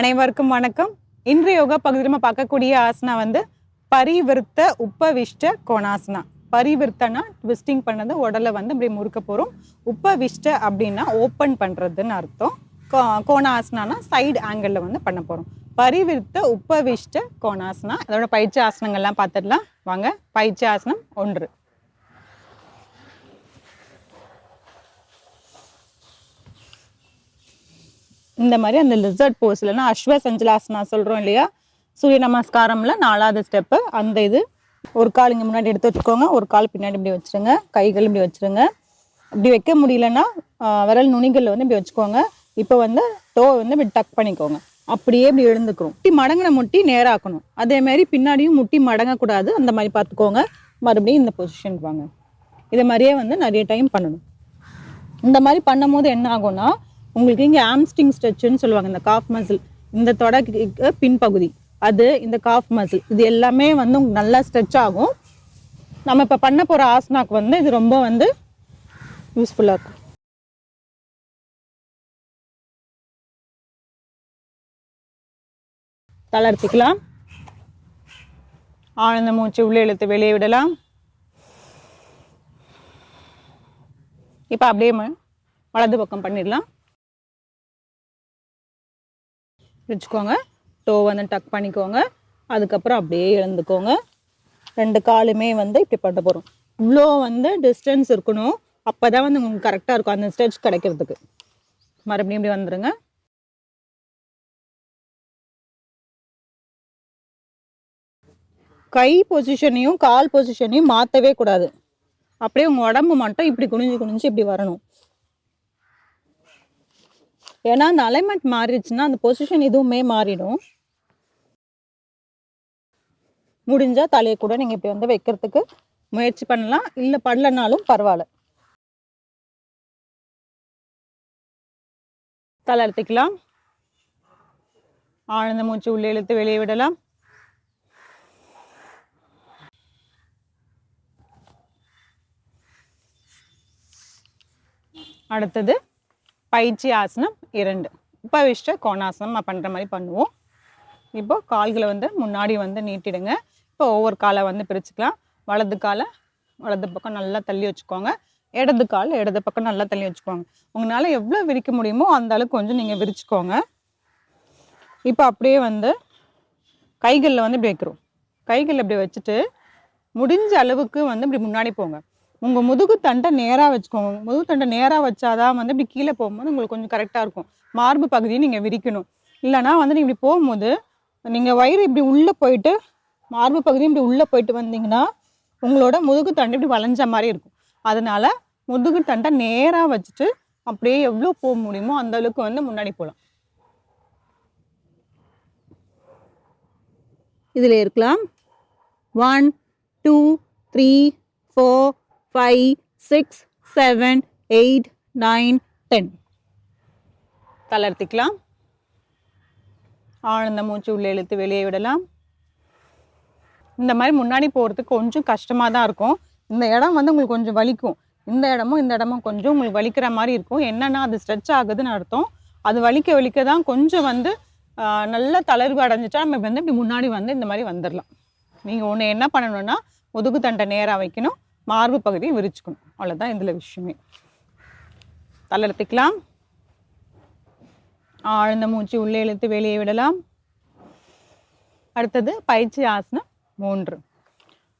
அனைவருக்கும் வணக்கம். இன்று யோகா பகுதியில் நம்ம பார்க்கக்கூடிய ஆசனா வந்து பரிவிருத்த உப்பவிஷ்ட கோணாசனா. பரிவிருத்தனா ட்விஸ்டிங் பண்ணது உடலை வந்து இப்படி முறுக்க போகிறோம் உப்பவிஷ்ட அப்படின்னா ஓப்பன் பண்ணுறதுன்னு அர்த்தம். கோ- கோணாசனானா சைடு ஆங்கிளில் வந்து பண்ண போகிறோம் பரிவிருத்த உப்பவிஷ்ட கோணாசனா. அதோட பயிற்சி ஆசனங்கள்லாம் பார்த்துடலாம். வாங்க பயிற்சி ஆசனம் ஒன்று. இந்த மாதிரி அந்த லிசர்ட் போஸ் இல்லைன்னா அஸ்வ சஞ்சலாசனா சொல்கிறோம் இல்லையா? சூரிய நமஸ்காரம்ல நாலாவது ஸ்டெப்பு அந்த இது. ஒரு கால் இங்கே முன்னாடி எடுத்து வச்சுக்கோங்க. ஒரு கால் பின்னாடி இப்படி வச்சுருங்க. கைகள் இப்படி வச்சுருங்க. இப்படி வைக்க முடியலன்னா விரல் நுனிகளில் வந்து இப்படி வச்சுக்கோங்க. இப்போ வந்து டோ வந்து இப்படி டக் பண்ணிக்கோங்க. அப்படியே இப்படி எழுந்துக்கிறோம் முட்டி மடங்கின முட்டி நேராக்கணும். அதே மாதிரி பின்னாடியும் முட்டி மடங்கக்கூடாது. அந்த மாதிரி பார்த்துக்கோங்க. மறுபடியும் இந்த பொசிஷனுக்கு வாங்க. இதை மாதிரியே வந்து நிறைய டைம் பண்ணணும். இந்த மாதிரி பண்ணும்போது என்ன ஆகும்னா உங்களுக்கு இங்கே ஆம்ஸ்டிங் ஸ்ட்ரெச்சுன்னு சொல்லுவாங்க இந்த காஃப் மசில் இந்த தொடக்கு பின்பகுதி. அது இந்த காஃப் மசில் இது எல்லாமே வந்து உங்களுக்கு நல்லா ஸ்ட்ரெச் ஆகும். நம்ம இப்போ பண்ண போகிற ஆசனாக்கு வந்து இது ரொம்ப வந்து யூஸ்ஃபுல்லாக இருக்கும். தளர்த்திக்கலாம். ஆழ்ந்த மூச்சு உள்ளே இழுத்து வெளியே விடலாம். இப்போ அப்படியே வலது பக்கம் பண்ணிடலாம். வச்சுக்கோங்க. டோ வந்து டக் பண்ணிக்கோங்க. அதுக்கப்புறம் அப்படியே எழுந்துக்கோங்க. ரெண்டு காலுமே வந்து இப்படி பண்ண போகிறோம் இவ்வளோ வந்து டிஸ்டன்ஸ் இருக்கணும். அப்போ தான் வந்து உங்களுக்கு கரெக்டாக இருக்கும். அந்த ஸ்டெச் கிடைக்கிறதுக்கு. மறுபடியும் இப்படி வந்துடுங்க கை பொசிஷனையும் கால் பொசிஷனையும் மாற்றவே கூடாது. அப்படியே உங்கள் உடம்பு மட்டும் இப்படி குனிஞ்சு குனிஞ்சு இப்படி வரணும். ஏன்னா அந்த அலைன்மெண்ட் மாறிடுச்சுன்னா அந்த பொசிஷன் இதுவுமே மாறிடும். முடிஞ்சால் தலையை கூட நீங்கள் இப்படி வந்து வைக்கிறதுக்கு முயற்சி பண்ணலாம். இல்லை பண்ணலனாலும் பரவாயில்ல. தளர்த்திக்கலாம் ஆழ்ந்த மூச்சு உள்ளே இழுத்து வெளியே விடலாம். அடுத்தது பயிற்சி ஆசனம் இரண்டு. உபவிஷ்ட கோணாசனம் நான் பண்ணுற மாதிரி பண்ணுவோம். இப்போ கால்களை வந்து முன்னாடி வந்து நீட்டிடுங்க. இப்போ ஒவ்வொரு காலை வந்து பிரிச்சுக்கலாம். வலது காலை வலது பக்கம் நல்லா தள்ளி வச்சுக்கோங்க. இடது கால் இடது பக்கம் நல்லா தள்ளி வச்சுக்கோங்க. உங்களால் எவ்வளோ விரிக்க முடியுமோ அந்த அளவுக்கு கொஞ்சம் நீங்கள் விரிச்சுக்கோங்க. இப்போ அப்படியே வந்து கைகளில் வந்து இப்படி வைக்கிறோம். கைகளில் இப்படி வச்சுட்டு முடிஞ்ச அளவுக்கு வந்து இப்படி முன்னாடி போங்க. உங்கள் முதுகு தண்டை நேராக வச்சுக்கோங்க. முதுகு தண்டை நேராக வச்சாதான் வந்து இப்படி கீழே போகும்போது உங்களுக்கு கொஞ்சம் கரெக்டாக இருக்கும். மார்பு பகுதியை நீங்கள் விரிக்கணும். இல்லைனா வந்து நீங்கள் இப்படி போகும்போது நீங்கள் வயிறு இப்படி உள்ளே போயிட்டு மார்பு பகுதியும் இப்படி உள்ளே போயிட்டு வந்தீங்கன்னா உங்களோட முதுகு தண்டை இப்படி வளைஞ்ச மாதிரி இருக்கும். அதனால முதுகு தண்டை நேராக வச்சுட்டு அப்படியே எவ்வளோ போக முடியுமோ அந்த அளவுக்கு வந்து முன்னாடி போகலாம் இதில் இருக்கலாம். One two three four five six seven eight nine ten தளர்த்திக்கலாம். ஆழ்ந்த மூச்சு உள்ளே இழுத்து வெளியே விடலாம். இந்த மாதிரி முன்னாடி போகிறதுக்கு கொஞ்சம் கஷ்டமாக தான் இருக்கும். இந்த இடம் வந்து உங்களுக்கு கொஞ்சம் வலிக்கும். இந்த இடமும் இந்த இடமும் கொஞ்சம் உங்களுக்கு வலிக்கிற மாதிரி இருக்கும். என்னென்னா அது ஸ்ட்ரெச் ஆகுதுன்னு அர்த்தம். அது வலிக்க வலிக்க தான் கொஞ்சம் வந்து நல்ல தளர்வு அடைஞ்சிட்டா நம்ம வந்து இப்படி முன்னாடி வந்து இந்த மாதிரி வந்துடலாம் நீங்கள் ஒன்று என்ன பண்ணணும்னா முதுகு தண்டை நேராக வைக்கணும். மார்பு பகுதியை விரிச்சுக்கணும். அவ்வளோதான் இதில் விஷயமே. தள்ளத்திக்கலாம் ஆழ்ந்த மூச்சு உள்ளே இழுத்து வெளியே விடலாம். அடுத்தது பயிற்சி ஆசனம் மூன்று.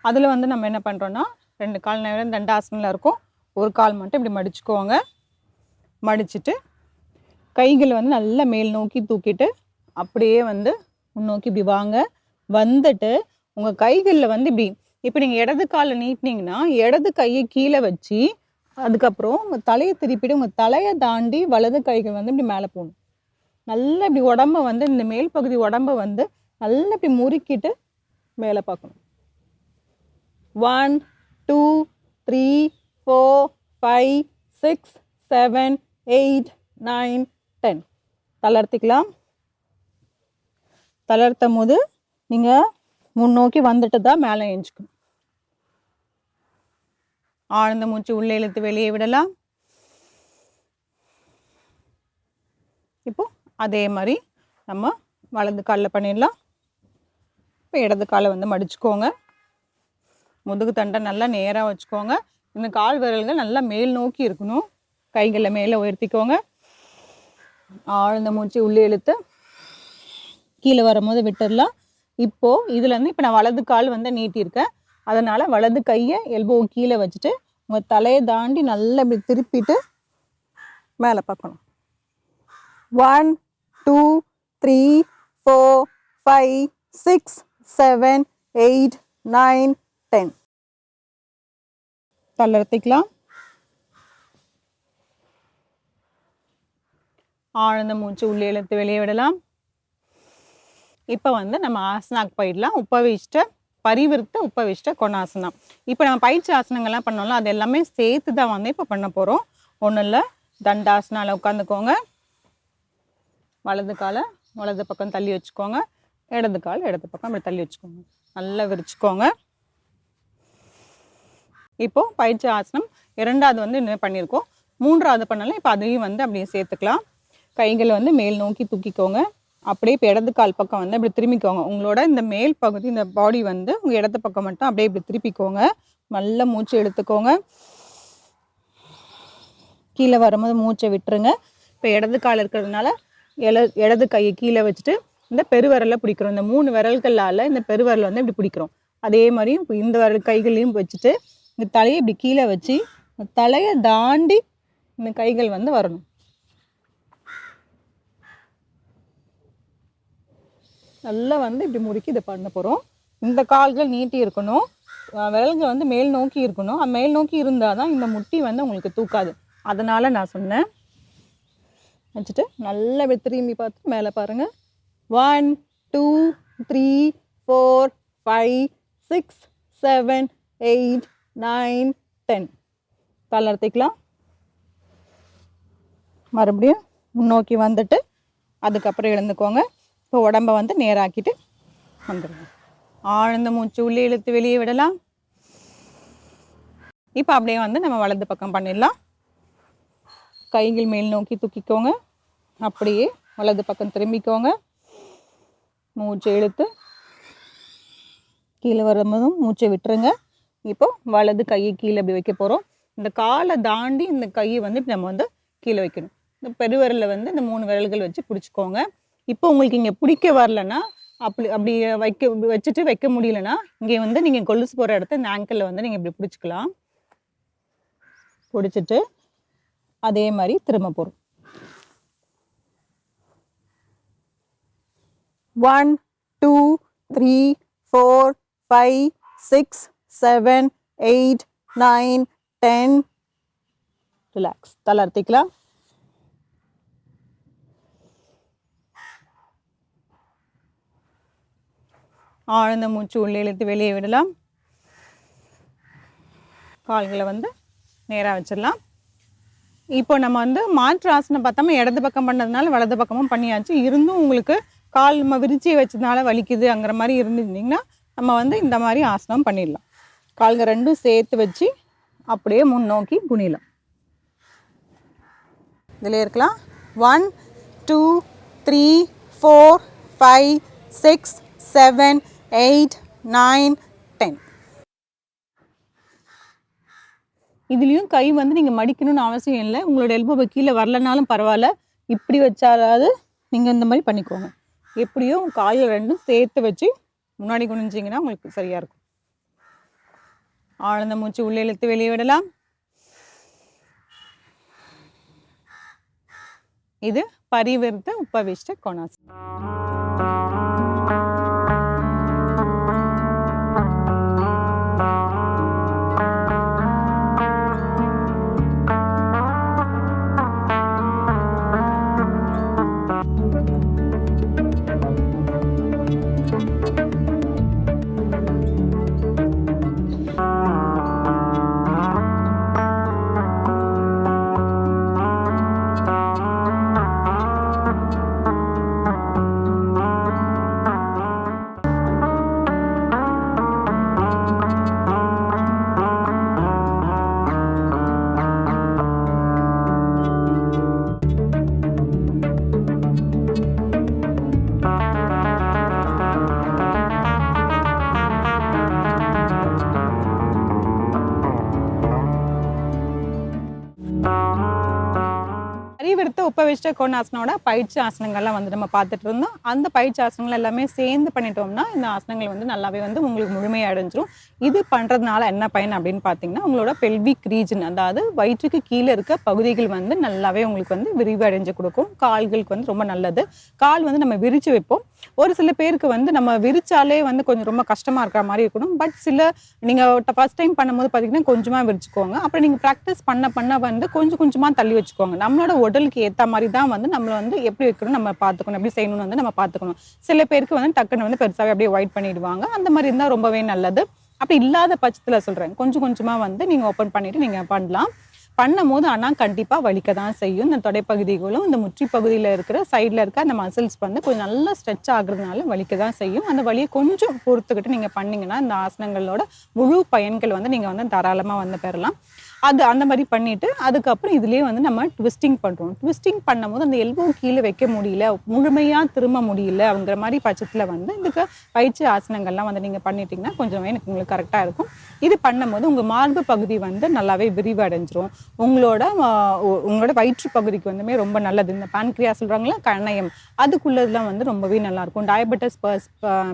அதில் வந்து நம்ம என்ன பண்ணுறோன்னா ரெண்டு கால் நேரம் ரெண்டு ஆசனில் இருக்கும். ஒரு கால் மட்டும் இப்படி மடிச்சுக்கோங்க. மடிச்சுட்டு கைகளை வந்து நல்லா மேல் நோக்கி தூக்கிட்டு அப்படியே வந்து முன்னோக்கி இப்படி வாங்க. வந்துட்டு உங்கள் கைகளில் வந்து இப்படி இப்போ நீங்கள் இடது காலை நீட்டினீங்கன்னா இடது கையை கீழே வச்சு அதுக்கப்புறம் உங்கள் தலையை திருப்பிட்டு உங்கள் தலையை தாண்டி வலது கைகள் வந்து இப்படி மேலே போகணும். நல்லா இப்படி உடம்ப வந்து இந்த மேல் பகுதி உடம்ப வந்து நல்லா இப்படி முறுக்கிட்டு மேலே பார்க்கணும். One two three four five six seven eight nine ten தளர்த்திக்கலாம். தளர்த்தும் போது நீங்கள் முன்னோக்கி வந்துட்டு தான் மேலே எழுஞ்சிக்கணும் ஆழ்ந்த மூச்சு உள்ளே இழுத்து வெளியே விடலாம். இப்போ அதே மாதிரி நம்ம வலது காலில் பண்ணிடலாம். இப்போ இடது காலை வந்து மடிச்சுக்கோங்க. முதுகு தண்டை நல்லா நேராக வச்சுக்கோங்க. இந்த கால் விரல்கள் நல்லா மேல் நோக்கி இருக்கணும். கைகளை மேலே உயர்த்திக்கோங்க. ஆழ்ந்த மூச்சு உள்ளே இழுத்து கீழே வரும்போது விட்டுடலாம். இப்போது இதுலேருந்து இப்போ நான் வலது கால் வந்து நீட்டியிருக்கேன். அதனால் வலது கையை எல்போ கீழே வச்சுட்டு உங்கள் தலையை தாண்டி நல்லா இப்படி திருப்பிட்டு மேலே பார்க்கணும். One two three four five six seven eight nine ten தளர்த்திக்கலாம் ஆழ்ந்த மூச்சு உள்ளே இழுத்து வெளியே விடலாம். இப்போ வந்து நம்ம ஆசனாக்கு போயிடலாம். உப்பவிஷ்ட பரிவிருத்த உப்பவிஷ்ட கொணாசனம். இப்போ நம்ம பயிற்சி ஆசனங்கள்லாம் பண்ணோம்ல அது எல்லாமே சேர்த்து தான் வந்து இப்போ பண்ண போகிறோம் ஒன்றும் இல்லை தண்டாசனால உட்காந்துக்கோங்க. வலது காலை வலது பக்கம் தள்ளி வச்சுக்கோங்க. இடது கால் இடது பக்கம் அப்படி தள்ளி வச்சுக்கோங்க. நல்லா விரிச்சுக்கோங்க. இப்போ பயிற்சி ஆசனம் இரண்டாவது வந்து இன்னும் பண்ணியிருக்கோம்? மூன்றாவது பண்ணலாம் இப்போ அதையும் வந்து அப்படியே சேர்த்துக்கலாம். கைகளை வந்து மேல் நோக்கி தூக்கிக்கோங்க. அப்படியே இப்போ இடது கால் பக்கம் வந்து இப்படி திரும்பிக்கோங்க. உங்களோட இந்த மேல் பகுதி இந்த பாடி வந்து உங்கள் இடது பக்கம் மட்டும் அப்படியே இப்படி திருப்பிக்கோங்க. நல்ல மூச்சு எடுத்துக்கோங்க கீழே வரும்போது மூச்சை விட்டுருங்க. இப்போ இடது கால் இருக்கிறதுனால இல இடது கையை கீழே வச்சுட்டு இந்த பெருவிரலை பிடிக்கிறோம். இந்த மூணு விரல்களால் இந்த பெருவிரலை வந்து இப்படி பிடிக்கிறோம். அதே மாதிரியும் இப்போ இந்த விரல் கைகளையும் வச்சுட்டு இந்த தலையை இப்படி கீழே வச்சு இந்த தலையை தாண்டி இந்த கைகள் வந்து வரணும். நல்லா வந்து இப்படி முறுக்கி இதை பண்ண போகிறோம் இந்த கால்கள் நீட்டி இருக்கணும். விரல்கள் வந்து மேல் நோக்கி இருக்கணும். மேல் நோக்கி இருந்தால் தான் இந்த முட்டி வந்து உங்களுக்கு தூக்காது. அதனால் நான் சொன்னேன். வச்சுட்டு நல்லா திரும்பி பார்த்து மேலே பாருங்கள் one two three four five six seven eight nine ten தளர்த்திக்கலாம் மறுபடியும் முன்னோக்கி வந்துட்டு அதுக்கப்புறம் எழுந்துக்கோங்க. இப்போ உடம்ப வந்து நேராக்கிட்டு வந்துடுங்க ஆழ்ந்த மூச்சு உள்ளே இழுத்து வெளியே விடலாம். இப்போ அப்படியே வந்து நம்ம வலது பக்கம் பண்ணிடலாம். கைகள் மேல் நோக்கி தூக்கிக்கோங்க. அப்படியே வலது பக்கம் திரும்பிக்கோங்க. மூச்சை இழுத்து கீழே வரும்போதும் மூச்சை விட்டுருங்க. இப்போ வலது கையை கீழே அப்படி வைக்க போகிறோம் இந்த காலை தாண்டி இந்த கையை வந்து நம்ம வந்து கீழே வைக்கணும். இந்த பெருவிரலில் வந்து இந்த மூணு விரல்கள் வச்சு பிடிச்சிக்கோங்க. இப்போ உங்களுக்கு இங்கே பிடிக்க வரலன்னா அப்படி அப்படி வைக்க வச்சுட்டு வைக்க முடியலன்னா இங்கே வந்து நீங்கள் கொலுசு போகிற இடத்த இந்த ஆங்கிளில் வந்து நீங்கள் இப்படி பிடிச்சிக்கலாம். பிடிச்சிட்டு அதே மாதிரி திரும்ப போகிறோம் one two three four five six seven eight nine ten relax தளர்த்திக்கலாம் ஆழ்ந்த மூச்சு உள்ளே இழுத்து வெளியே விடலாம். கால்களை வந்து நேராக வச்சிடலாம். இப்போ நம்ம வந்து மாற்று ஆசனம் பார்த்தோம்னா இடது பக்கம் பண்ணதுனால வலது பக்கமும் பண்ணியாச்சு. இருந்தும் உங்களுக்கு கால் நம்ம விரிச்சி வச்சதுனால வலிக்குதுங்கிற மாதிரி இருந்துருந்தீங்கன்னா நம்ம வந்து இந்த மாதிரி ஆசனம் பண்ணிடலாம். கால்கள் ரெண்டும் சேர்த்து வச்சு அப்படியே முன்னோக்கி குனிலாம் இதில் இருக்கலாம். One two three four five six seven eight nine ten. இதுலேயும் கை வந்து நீங்கள் மடிக்கணும்னு அவசியம் இல்லை. உங்களோட எல்போவை கீழே வரலனாலும் பரவாயில்ல. இப்படி வச்சாலாவது நீங்கள் இந்த மாதிரி பண்ணிக்கோங்க. எப்படியோ காயில் ரெண்டும் சேர்த்து வச்சு முன்னாடி குனிஞ்சிங்கன்னா உங்களுக்கு சரியாக இருக்கும். ஆழ்ந்த மூச்சு உள்ளே இழுத்து வெளியே விடலாம். இது பரிவர்த்த உபவிஷ்ட கொணாசனம். உப்பவிஷ்ட கோணாசனோட பயிற்சி ஆசனங்கள்லாம் வந்து நம்ம பார்த்துட்டு இருந்தோம். அந்த பயிற்சி ஆசனங்கள் எல்லாமே சேர்ந்து பண்ணிட்டோம்னா இந்த ஆசனங்கள் வந்து நல்லாவே வந்து உங்களுக்கு முழுமையாக அடைஞ்சிரும். இது பண்ணுறதுனால என்ன பயன் அப்படின்னு பார்த்தீங்கன்னா உங்களோட பெல்விக் ரீஜன் அதாவது வயிற்றுக்கு கீழே இருக்க பகுதிகள் வந்து நல்லாவே உங்களுக்கு வந்து விரிவு அடைஞ்சு கொடுக்கும். கால்களுக்கு வந்து ரொம்ப நல்லது. கால் வந்து நம்ம விரிச்சு வைப்போம். ஒரு சில பேருக்கு வந்து நம்ம விரிச்சாலே வந்து கொஞ்சம் ரொம்ப கஷ்டமாக இருக்கிற மாதிரி இருக்கணும். பட் சில நீங்கள் ஃபர்ஸ்ட் டைம் பண்ணும்போது பார்த்தீங்கன்னா கொஞ்சமாக விரிச்சுக்கோங்க. அப்புறம் நீங்கள் ப்ராக்டிஸ் பண்ண பண்ண வந்து கொஞ்சம் கொஞ்சமாக தள்ளி வச்சுக்கோங்க. நம்மளோட உடலுக்கு ஏற்ற மாதிரி தான் வந்து நம்மளை வந்து எப்படி வைக்கணும் நம்ம பார்த்துக்கணும் எப்படி செய்யணும்னு வந்து நம்ம பார்த்துக்கணும். சில பேருக்கு வந்து டக்குன்னு வந்து பெருசாகவே அப்படியே ஒயிட் பண்ணிடுவாங்க. அந்த மாதிரி இருந்தால் ரொம்பவே நல்லது. அப்படி இல்லாத பட்சத்தில் சொல்றேன். கொஞ்சம் கொஞ்சமா வந்து நீங்க ஓப்பன் பண்ணிட்டு நீங்க பண்ணலாம். பண்ணும் போது ஆனால் கண்டிப்பாக வலிக்க தான் செய்யும். இந்த தொடைப்பகுதிகளும் இந்த முற்றி பகுதியில் இருக்கிற சைடில் இருக்க அந்த மசில்ஸ் வந்து கொஞ்சம் நல்லா ஸ்ட்ரெச் ஆகுறதுனால வலிக்க தான் செய்யும். அந்த வலியை கொஞ்சம் பொறுத்துக்கிட்டு நீங்கள் பண்ணீங்கன்னா இந்த ஆசனங்களோட முழு பயன்கள் வந்து நீங்கள் வந்து தாராளமாக வந்து பெறலாம். அது அந்த மாதிரி பண்ணிட்டு அதுக்கப்புறம் இதுலேயே வந்து நம்ம ட்விஸ்டிங் பண்ணுறோம் ட்விஸ்டிங் பண்ணும்போது அந்த எல்போ கீழே வைக்க முடியல முழுமையாக திரும்ப முடியல அப்படிங்கிற மாதிரி பட்சத்தில் வந்து இதுக்கு பயிற்சி ஆசனங்கள்லாம் வந்து நீங்கள் பண்ணிட்டீங்கன்னா கொஞ்சம் எனக்கு உங்களுக்கு கரெக்டாக இருக்கும். இது பண்ணும்போது உங்கள் மார்பு பகுதி வந்து நல்லாவே விரிவடைஞ்சிரும். உங்களோட உ- உங்களோட வயிற்று பகுதிக்கு வந்துமே ரொம்ப நல்லது. இந்த பான்கிரியா சொல்கிறாங்களா கணயம் அதுக்குள்ளதெல்லாம் வந்து ரொம்பவே நல்லாயிருக்கும். டயபெட்டிஸ் பர்ஸ்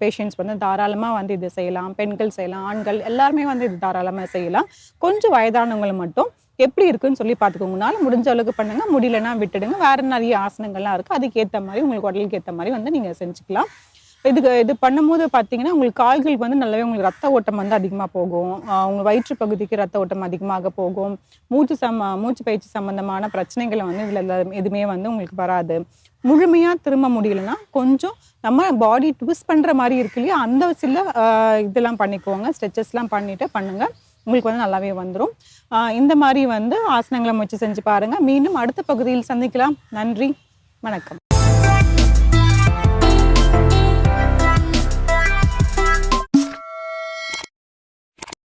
பேஷண்ட்ஸ் வந்து தாராளமாக வந்து இது செய்யலாம். பெண்கள் செய்யலாம் ஆண்கள் எல்லாருமே வந்து இது தாராளமாக செய்யலாம். கொஞ்சம் வயதானவங்களை மட்டும். எப்படி இருக்குன்னு சொல்லி பார்த்துக்கோங்க. முடிஞ்ச அளவுக்கு பண்ணுங்க. முடியலன்னா விட்டுடுங்க. வேற நிறைய ஆசனங்கள்லாம் இருக்கு. அதுக்கு ஏற்ற மாதிரி உங்களுக்கு உடலுக்கு ஏற்ற மாதிரி வந்து நீங்க செஞ்சுக்கலாம். இதுக்கு இது பண்ணும்போது பார்த்தீங்கன்னா உங்களுக்கு கால்களுக்கு வந்து நல்லாவே உங்களுக்கு ரத்த ஓட்டம் வந்து அதிகமாக போகும். ஆஹ் உங்க வயிற்று பகுதிக்கு ரத்த ஓட்டம் அதிகமாக போகும். மூச்சு சம்ம மூச்சு பயிற்சி சம்பந்தமான பிரச்சனைகளை வந்து இதில் எதுவுமே வந்து உங்களுக்கு வராது. முழுமையாக திரும்ப முடியலன்னா கொஞ்சம் நம்ம பாடி ட்விஸ்ட் பண்ணுற மாதிரி இருக்கு இல்லையா? அந்த சில இதெல்லாம் பண்ணிக்கோங்க. ஸ்ட்ரெச்சஸ்லாம் பண்ணிட்டு பண்ணுங்க. உங்களுக்கு வந்து நல்லாவே வந்துடும் இந்த மாதிரி வந்து ஆசனங்களை முயற்சி செஞ்சு பாருங்கள் மீண்டும் அடுத்த பகுதியில் சந்திக்கலாம். நன்றி. வணக்கம்.